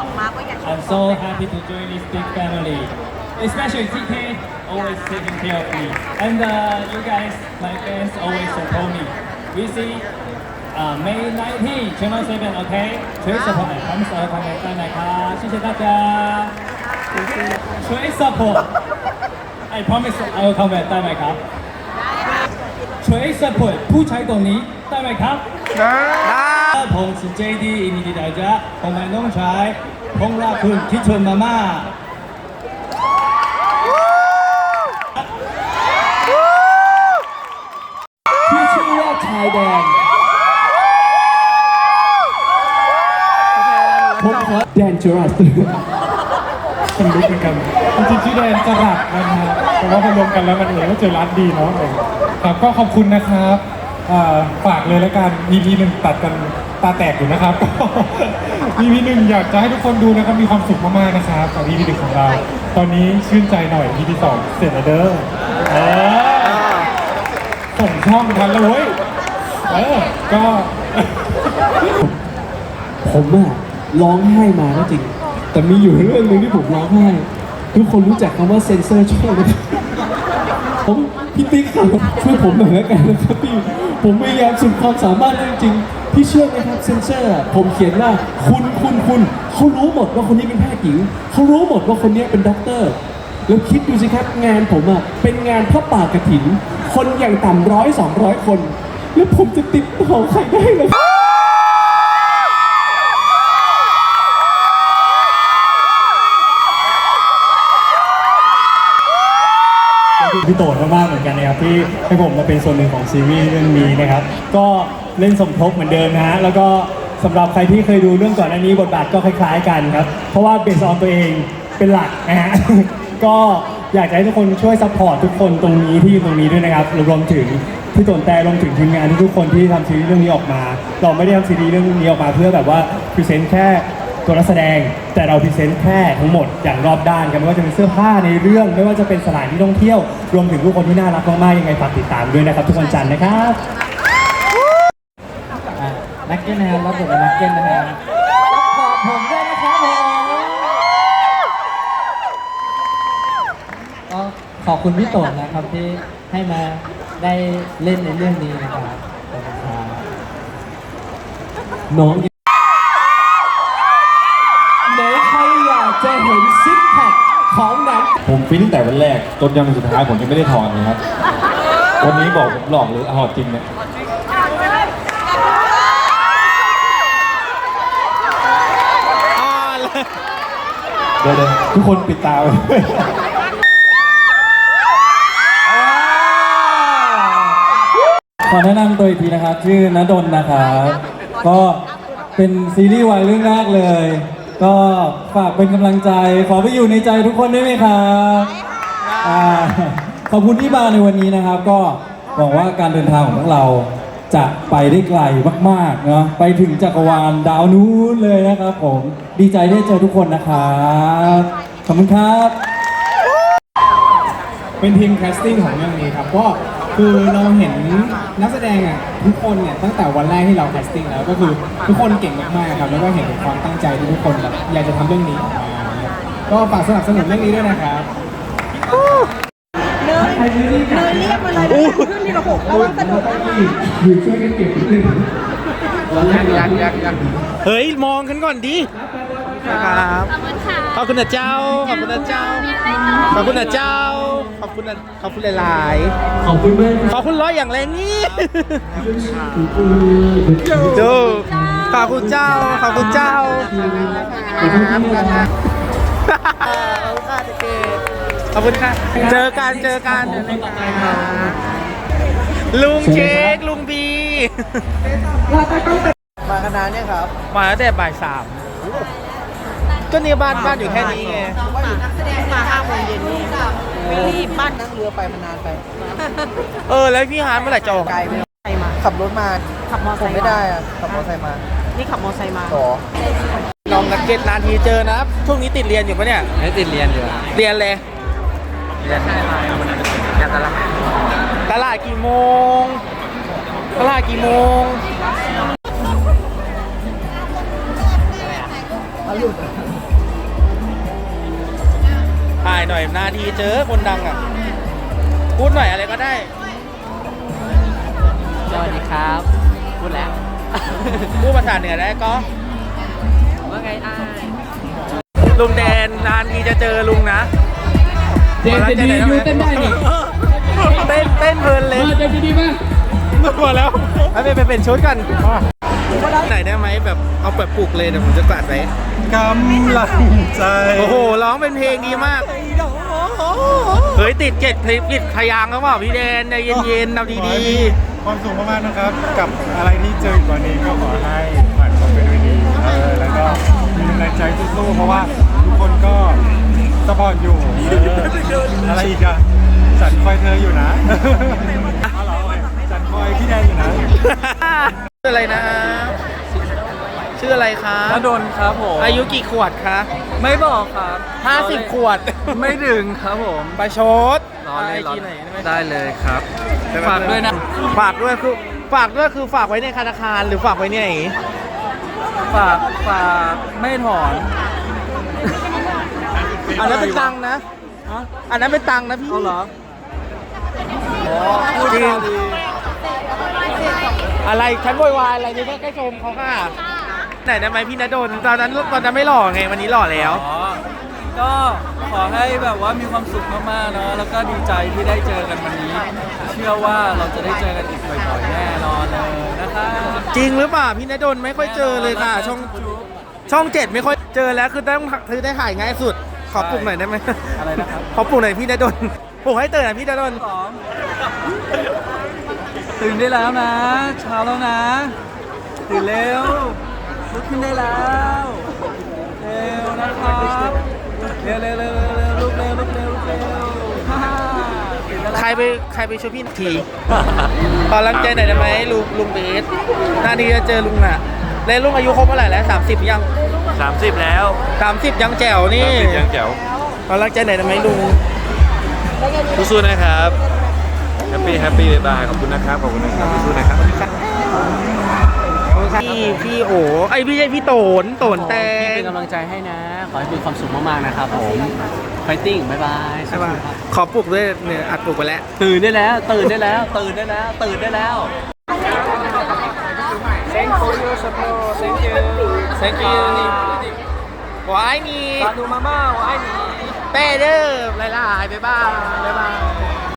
ออกมาก็อยาก I'm so happy to join this big family, especially TK, always taking care of me. And uh, you guys, my fans, always support me. We see uh, May 19, Channel 7, okay? ช่วย support หน่อยครับสำหรับความใจหน่อยครับ谢谢大家ช่วย support I promise I will come back ได้ไหมครับช่วย support ผู้ใช้ตรงนี้ได้ไหมครับ ผมสุเจดีอินิดิดาจะผมมาน้องชายผมราคุณที่ชวนมาม่าที่ชื่อว่าชายแดงผมขอแดนจูรัสคนรู้เหมือนกันจริงๆชื่อแดนจรักนะครับเพราะว่าพอรวมกันแล้วมันเห็นว่าเจอรัสดีเนาะครับก็ขอบคุณนะครับ ฝากเลยแล้วกัน EP หนึ่งตัดกันตาแตกอยู่นะครับ EP หนึ่งอยากจะให้ทุกคนดูนะครับมีความสุขมากๆนะครับกับ EP หนึ่งของเรา ตอนนี้ชื่นใจหน่อย EP สองเสร็จแล้วเด้อเออส่งช่องทันแล้วเว้ยเออก็ผมอะร้องไห้มาก็จริง แต่มีอยู่เรื่องหนึ่งที่ผมร้องไห้ ทุกคนรู้จักคำว่าเซนเซอร์ช่องไหมผมพี่ติ๊กครับช่วยผมหน่อยแล้วกันนะครับพี่ ผมพยายามสุดความสามารถจริงๆพี่เชื่อไหมครับเซนเซอร์ผมเขียนว่าคุณคุณคุณเขารู้หมดว่าคนนี้เป็นแพทย์หญิงเขารู้หมดว่าคนนี้เป็นด็อกเตอร์แล้วคิดดูสิครับงานผมอะเป็นงานพระป่ากระถิน คนอย่างต่ำร้อยสองร้อยคน แล้วผมจะติดต่อใครได้เลยพี่โตดมากๆเหมือน กันนะครับที่ให้ผมมาเป็นส่วนหนึ่งของซีรีส์เรื่องนี้นะครับ ก็เล่นสมทบเหมือนเดิมนะฮะแล้วก็สำหรับใครที่เคยดูเรื่องก่อนหน้านี้บทบาทก็คล้าย ๆ กันครับ เพราะว่าเบสออนตัวเองเป็นหลักนะฮะ ก็อยากให้ทุกคนช่วยซัพพอร์ตทุกคนตรงนี้ที่อยู่ตรงนี้ด้วยนะครับรวมถึงพี่ตนแต่รวมถึงทีมงานทุกๆคนที่ทำซีรีส์เรื่องนี้ออกมา เราไม่ได้ทำซีรีส์เรื่องนี้ออกมาเพื่อแบบว่าพรีเซนต์แค่ ตัวนักแสดงแต่เราพรีเซนต์แค่ทั้งหมดอย่างรอบด้านกันไม่ว่าจะเป็นเสื้อผ้าในเรื่อง ไม่ว่าจะเป็นสถานที่ท่องเที่ยว รวมถึงทุกคนที่น่ารักมากๆยังไงฝากติดตามด้วยนะครับ ทุกวันจันทร์นะครับนักเก็ตนะครับรับบทเป็นนักเก็ตนะครับขอบผมด้วยนะครับผมก็ขอบคุณพี่โตนนะครับที่ให้มาได้เล่นในเรื่องนี้นะครับน้อง ผมฟิตตั้งแต่วันแรกจนยันวันสุดท้ายผมยังไม่ได้ถอนเลยครับ วันนี้บอกผมหลอกหรือเอาจริงเนี่ยเดี๋ยวเดี๋ยทุกคนปิดตาไว้ขอแนะนำตัวอีกทีนะครับ ชื่อนดลนะครับ ก็เป็นซีรีส์วายเรื่องแรกเลย ก็ฝากเป็นกำลังใจ ขอไปอยู่ในใจทุกคนได้ไหมครับอ่าขอบคุณที่มาในวันนี้นะครับ ก็หวังว่าการเดินทางของพวกเราจะไปได้ไกลมากๆเนาะไปถึงจักรวาลดาวนู้นเลยนะครับผมดีใจได้เจอทุกคนนะครับขอบคุณครับ เป็นทีมแคสติ้งของเรื่องนี้ครับก็ คือเราเห็นนักแสดงอะทุกคนเนี่ยตั้งแต่วันแรกที่เราแคสติ้งแล้วก็คือทุกคนเก่งมากๆครับแล้วก็เห็นถึงความตั้งใจที่ทุกคนแบบอยากจะทำเรื่องนี้ออกมานะครับก็ฝากสนับสนุนเรื่องนี้ด้วยนะครับเนยเนยเรียกมาเลยนะขึ้นทีละหกแล้วว่าสนุกมากอยู่ช่วยกันเก็บนิดนึงเฮ้ย มองกันก่อนดิ ครับขอบคุณนะเจ้า ขอบคุณนะเจ้า ขอบคุณนะเจ้า ขอบคุณนะขอบคุณหลายขอบคุณมากๆ ขอบคุณร้อยอย่างแรงนี่ดูขอบคุณเจ้า ขอบคุณเจ้าขอบคุณค่ะ เจอกัน เจอกันลุงเค้กลุงบีมาคณะเนี่ยครับ มาตั้งแต่บ่ายสาม ก็เนี่ยบ้านบ้านอยู่แค่นี้ไงนักแสดงมาห้าโมงเย็นนี่ไม่รีบบ้านนั่งเรือไปมันนานไปเออแล้วพี่ฮาร์ดเมื่อไหร่จะออกไกลไปใครมา ขับรถมาขับมอผไซมค์ไม่ได้อะขับมอเตอร์ไซค์มา นี่ขับมอไซค์มาต่อลองนักเก็ตนานทีเจอนะ ช่วงนี้ติดเรียนอยู่ปะเนี่ยไม่ติดเรียนอยู่เรียนเลยเรียนให้มาวันนั้นเรียนตลาดตลาดกี่โมงตลาดกี่โมง ถ่ายหน่อยนาทีเจอคนดังอะ พูดหน่อยอะไรก็ได้ สวัสดีครับ พูดแล้ว พูดภาษาเหนือได้ก็ว่าไงอ้ายลุงแดนนานทีจะเจอลุงนะเจนจะดีอยู่เต้นได้นี่เต้นเต้นเพลินเลยเจนจะดีมากมาแล้วไปไปเป็นชุดกัน ไหนได้ไหมแบบเอาแบบปลุกเลยเดี๋ยวผมจะกลัดไว้กำลังใจโอ้โหร้องเป็นเพลงดีมาก เฮ้ยติดเจ็ดเพลงติดขยางเขาเปล่าพี่แดนใจเย็นๆเอาดีความสุขมากๆนะครับ กับอะไรที่เจออีกวันนี้ก็ขอให้ผ่านพ้นไปด้วยดีเออแล้วก็มีกำลังใจสู้ๆเพราะว่าทุกคนก็สปอร์ตอยู่เอออะไรอีกอะฉันคอยเธออยู่นะเอาเหรอฉันคอยพี่แดนอยู่นะๆชื่ออะไรนะชื่ ออะไรคะนดนครับผมอายุกี่ขวดคะไม่บอกครับ50 ขวด ไม่ถึงครับผมประชดรอเลยรอไอจีไหนได้ไหมได้เลยครับฝากด้วยนะฝากด้วยคือฝากด้วยคือฝากไว้ในธนาคารหรือฝากไว้เนี่ยอย่างงี้ฝากฝากไม่ถอนอันนั้นเป็นตังค์นะอันนั้นเป็นตังค์นะพี่เอาเหรอจริงอะไรฉันโวยวายอะไรนี่ก็แค่ชมเขาค่ะ ไหนได้ไหมพี่ณดลตอนนั้นตอนนั้นไม่หล่อไงวันนี้หล่อแล้ว อ๋อก็ขอให้แบบว่ามีความสุขมากๆเนาะแล้วก็ดีใจที่ได้เจอกันวันนี้ เชื่อว่าเราจะได้เจอกันอีกบ่อยๆแน่นอนเลยนะคะจริงหรือเปล่าพี่ณดลไม่ค่อยเจอเลยค่ะ ช่องช่องเจ็ดไม่ค่อยเจอแล้วคือต้องคือได้ถ่ายง่ายสุด ขอปลุกหน่อยได้ไหมอะไรนะครับ ขอปลุกหน่อยพี่ณดลปลุกให้ตื่นหน่อยพี่ณดล สองตื่นได้แล้วนะเช้าแล้วนะ ตื่นเร็ว ลุกขึ้นได้แล้วเร็วนะครับเร็วเร็วเร็วเร็วเร็วลุกเร็วลุกเร็วลุกเร็วฮ่าฮ่าตื่นแล้วใครไปใครไปช่วยพี่ทีตอนรังใจหน่อยได้ไหมลุงลุงเบสนานทีจะเจอลุงอะแล้วลุงอายุครบเท่าไหร่แล้วสามสิบยัง30แล้วสามสิบยังแจ๋วนี่ยังแจ๋วตอนรังใจหน่อยได้ไหมลุงสู้ๆนะครับแฮปปี้แฮปปี้บายบายขอบคุณนะครับขอบคุณนะครับสู้ๆนะครับ พี่พี่โอไอยพี่ใช่พี่โตนโตนแต่เป็นกำลังใจให้นะ ขอให้มีความสุขมากๆนะครับผมไฟติ้งบ๊ายบายใช่ป่ะขอปลุกด้วยเนี่ยอัดปลุกไปแล้ว ตื่นได้แล้ว ตื่นได้แล้ว ตื่นได้แล้ว ตื่นได้แล้ว Thank you support Thank you Thank you นี่วายนี่ดูมาม่าไอ้นี่เป้เด้อหลายๆบ๊ายบายบ๊ายบาย